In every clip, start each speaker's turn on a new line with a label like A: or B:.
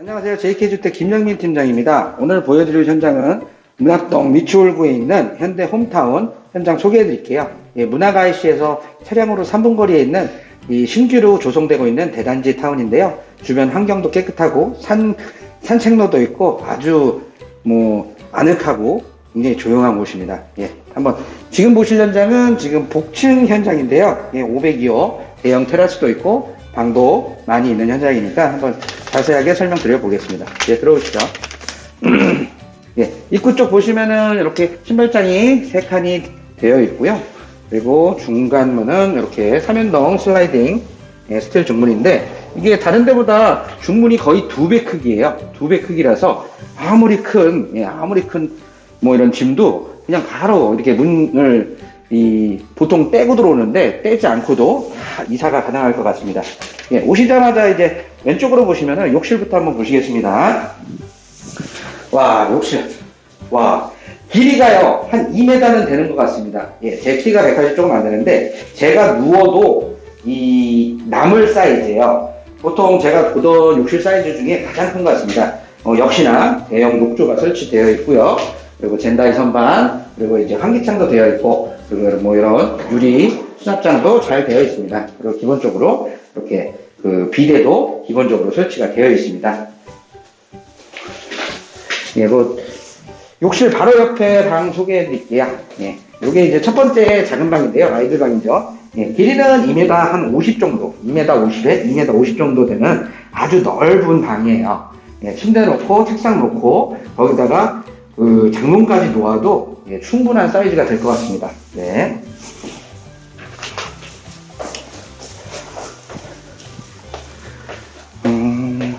A: 안녕하세요. JK주택 김영민 팀장입니다. 오늘 보여드릴 현장은 문학동 미추홀구에 있는 현대 홈타운 현장 소개해 드릴게요. 예, 문학IC에서 차량으로 3분 거리에 있는 이 신규로 조성되고 있는 대단지 타운인데요. 주변 환경도 깨끗하고 산, 산책로도 있고 아주 뭐 아늑하고 굉장히 조용한 곳입니다. 예, 한번 지금 보실 현장은 지금 복층 현장인데요. 예, 502호 대형 테라스도 있고 방도 많이 있는 현장이니까 한번 자세하게 설명드려 보겠습니다. 예, 들어오시죠. 예, 입구 쪽 보시면은 이렇게 신발장이 세 칸이 되어 있고요. 그리고 중간 문은 이렇게 3연동 슬라이딩 예, 스틸 중문인데 이게 다른 데보다 중문이 거의 두 배 크기예요. 두 배 크기라서 아무리 큰, 예, 아무리 큰 뭐 이런 짐도 그냥 바로 이렇게 문을 이 보통 떼고 들어오는데 떼지 않고도 다 이사가 가능할 것 같습니다. 예, 오시자마자 이제 왼쪽으로 보시면은 욕실부터 한번 보시겠습니다. 와, 욕실. 와, 길이가요, 한 2m는 되는 것 같습니다. 예, 제 키가 180 조금 안 되는데, 제가 누워도 이 나물 사이즈예요. 보통 제가 보던 욕실 사이즈 중에 가장 큰 것 같습니다. 어, 역시나 대형 녹조가 설치되어 있고요. 그리고 젠다이 선반, 그리고 이제 환기창도 되어 있고, 그리고 뭐 이런 유리 수납장도 잘 되어 있습니다. 그리고 기본적으로 이렇게 그 비데도 기본적으로 설치가 되어 있습니다. 예, 뭐 욕실 바로 옆에 방 소개해 드릴게요. 예. 요게 이제 첫 번째 작은 방인데요. 아이들 방이죠. 예, 길이는 2m 한 50 정도, 2m 50에 2m 50 정도 되는 아주 넓은 방이에요. 예, 침대 놓고, 책상 놓고, 거기다가 그 장롱까지 놓아도 예, 충분한 사이즈가 될 것 같습니다. 네. 음,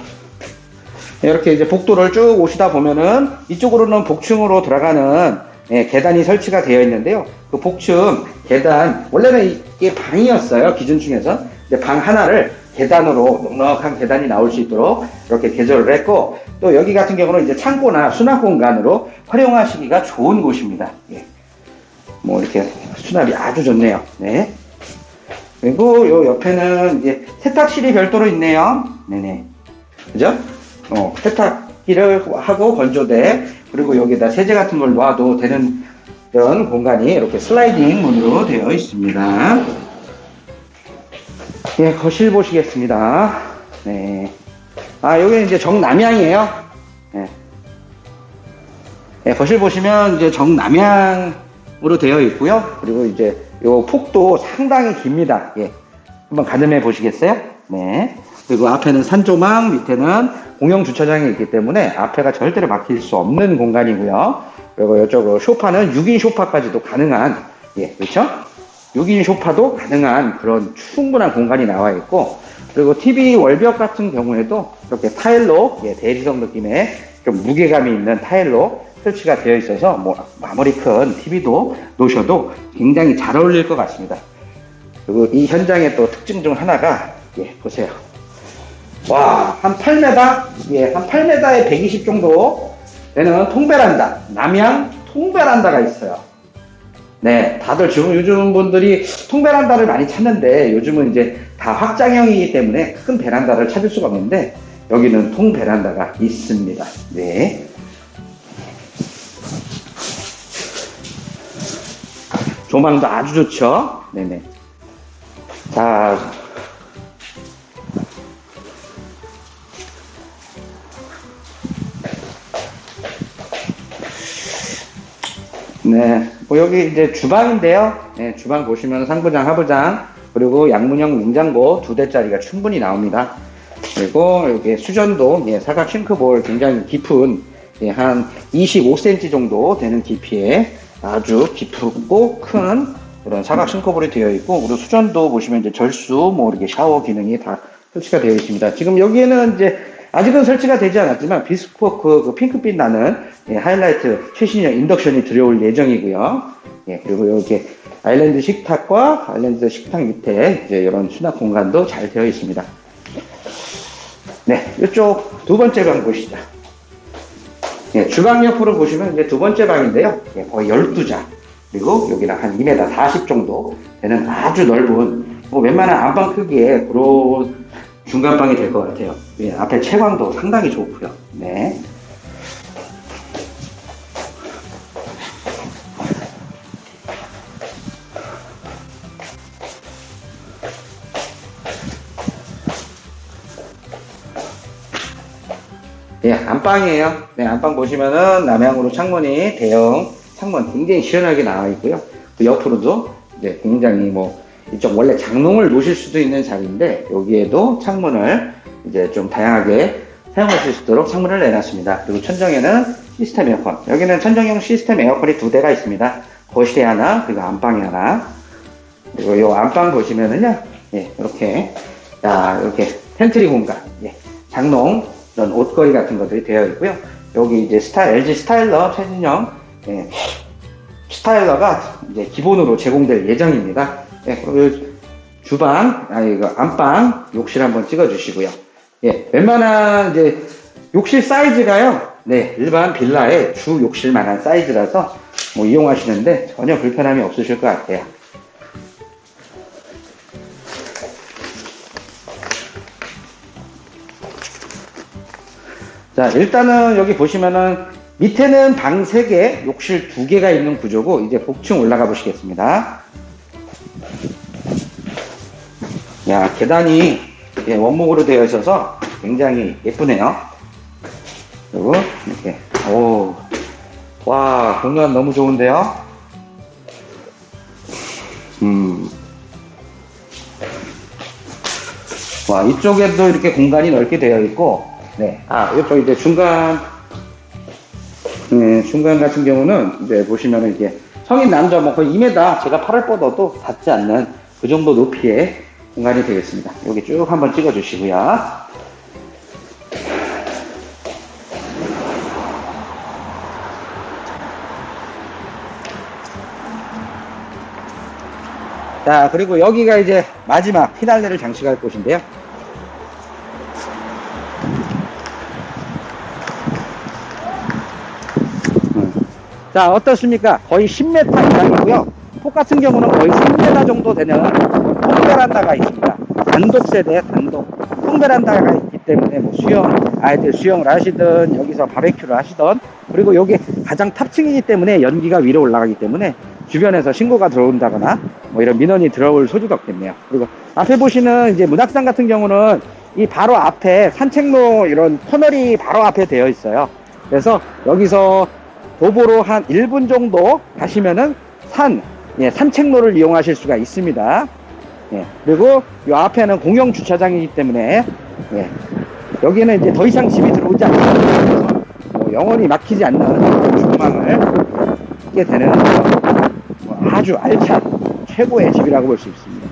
A: 이렇게 이제 복도를 쭉 오시다 보면은 이쪽으로는 복층으로 들어가는 예, 계단이 설치가 되어 있는데요. 그 복층 계단 원래는 이게 방이었어요 기준층에서. 방 하나를 계단으로 넉넉한 계단이 나올 수 있도록 이렇게 개조를 했고 또 여기 같은 경우는 이제 창고나 수납 공간으로 활용하시기가 좋은 곳입니다. 예. 뭐 이렇게 수납이 아주 좋네요. 네. 그리고 요 옆에는 이제 세탁실이 별도로 있네요. 네네. 그죠? 어, 세탁기를 하고 건조대, 그리고 여기다 세제 같은 걸 놔도 되는 이런 공간이 이렇게 슬라이딩 문으로 되어 있습니다. 예, 거실 보시겠습니다. 네. 아, 여기는 이제 정남향이에요. 예. 예, 거실 보시면 이제 정남향으로 되어 있고요. 그리고 이제 요 폭도 상당히 깁니다. 예. 한번 가늠해 보시겠어요? 네. 그리고 앞에는 산조망, 밑에는 공영 주차장이 있기 때문에 앞에가 절대로 막힐 수 없는 공간이고요. 그리고 이쪽으로 소파는 6인 소파까지도 가능한, 예, 그렇죠? 6인 소파도 가능한 그런 충분한 공간이 나와 있고, 그리고 TV 월벽 같은 경우에도 이렇게 타일로, 예, 대리석 느낌의 좀 무게감이 있는 타일로 설치가 되어 있어서 뭐 아무리 큰 TV도 놓으셔도 굉장히 잘 어울릴 것 같습니다. 그리고 이 현장의 또 특징 중 하나가, 예, 보세요. 와, 한 8m? 예, 한 8m에 120 정도 되는 통베란다. 남양 통베란다가 있어요. 네, 다들 지금 요즘 분들이 통베란다를 많이 찾는데 요즘은 이제 다 확장형이기 때문에 큰 베란다를 찾을 수가 없는데 여기는 통베란다가 있습니다. 네. 조망도 아주 좋죠? 네네. 자, 네, 뭐 여기 이제 주방인데요. 네, 주방 보시면 상부장, 하부장, 그리고 양문형 냉장고 두 대짜리가 충분히 나옵니다. 그리고 여기 수전도 예, 사각 싱크볼 굉장히 깊은 예, 한 25cm 정도 되는 깊이에 아주 깊고 큰 그런 사각 싱크볼이 되어 있고 그리고 수전도 보시면 이제 절수 뭐 이렇게 샤워 기능이 다 설치가 되어 있습니다. 지금 여기에는 이제 아직은 설치가 되지 않았지만 비스포크 그 핑크빛 나는 예, 하이라이트 최신형 인덕션이 들어올 예정이고요. 예, 그리고 여기 아일랜드 식탁과 아일랜드 식탁 밑에 이제 이런 수납 공간도 잘 되어 있습니다. 네, 이쪽 두 번째 방 보시죠. 예, 주방 옆으로 보시면 이제 두 번째 방인데요. 예, 거의 12자. 그리고 여기랑 한 2m 40 정도 되는 아주 넓은, 뭐 웬만한 안방 크기의 그런 중간방이 될 것 같아요. 예, 앞에 채광도 상당히 좋고요. 네. 예, 안방이에요. 네, 안방 보시면은 남향으로 창문이 대형 창문 굉장히 시원하게 나와 있고요. 그 옆으로도 네, 굉장히 뭐 이쪽 원래 장롱을 놓으실 수도 있는 자리인데 여기에도 창문을 이제 좀 다양하게 사용하실 수 있도록 창문을 내놨습니다. 그리고 천정에는 시스템 에어컨. 여기는 천정형 시스템 에어컨이 두 대가 있습니다. 거실에 하나, 그리고 안방에 하나. 그리고 이 안방 보시면은요, 예, 이렇게, 자, 이렇게 텐트리 공간, 예, 장롱, 이런 옷걸이 같은 것들이 되어 있고요. 여기 이제 스타, LG 스타일러 최신형, 예, 스타일러가 이제 기본으로 제공될 예정입니다. 예, 그리고 주방, 아니, 이거 안방, 욕실 한번 찍어주시고요. 예, 웬만한 이제 욕실 사이즈가요, 네, 일반 빌라의 주 욕실만한 사이즈라서 뭐 이용하시는데 전혀 불편함이 없으실 것 같아요. 자, 일단은 여기 보시면은 밑에는 방 3개, 욕실 2개가 있는 구조고 이제 복층 올라가 보시겠습니다. 야, 계단이 예, 원목으로 되어 있어서 굉장히 예쁘네요. 그리고 이렇게 오, 와 공간 너무 좋은데요. 음, 와 이쪽에도 이렇게 공간이 넓게 되어 있고, 네, 아 이쪽 이제 중간, 네, 중간 같은 경우는 이제 보시면은 이게 성인 남자 뭐 거의 2m 제가 팔을 뻗어도 닿지 않는 그 정도 높이의 공간이 되겠습니다. 여기 쭉 한번 찍어 주시고요. 자, 그리고 여기가 이제 마지막 피날레를 장식할 곳인데요. 음. 자, 어떻습니까? 거의 10m 이상이고요. 폭 같은 경우는 거의 3m 정도 되는 통 베란다가 있습니다. 단독 세대, 단독. 통베란다가 있기 때문에 뭐 수영, 아이들 수영을 하시든 여기서 바베큐를 하시든 그리고 여기 가장 탑층이기 때문에 연기가 위로 올라가기 때문에 주변에서 신고가 들어온다거나 뭐 이런 민원이 들어올 소지가 없겠네요. 그리고 앞에 보시는 이제 문학산 같은 경우는 이 바로 앞에 산책로 이런 터널이 바로 앞에 되어 있어요. 그래서 여기서 도보로 한 1분 정도 가시면은 산, 예, 산책로를 이용하실 수가 있습니다. 예, 그리고 이 앞에는 공영 주차장이기 때문에 예, 여기는 이제 더 이상 집이 들어오지 않는 뭐 영원히 막히지 않는 중망을 있게 되는 뭐 아주 알찬 최고의 집이라고 볼 수 있습니다.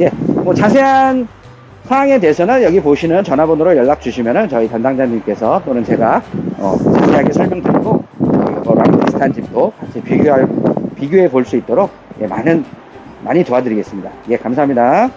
A: 예, 뭐 자세한 사항에 대해서는 여기 보시는 전화번호로 연락 주시면은 저희 담당자님께서 또는 제가 어, 자세하게 설명드리고 이거랑 비슷한 집도 같이 비교할 비교해 볼 수 있도록 예, 많은 많이 도와드리겠습니다. 예, 감사합니다.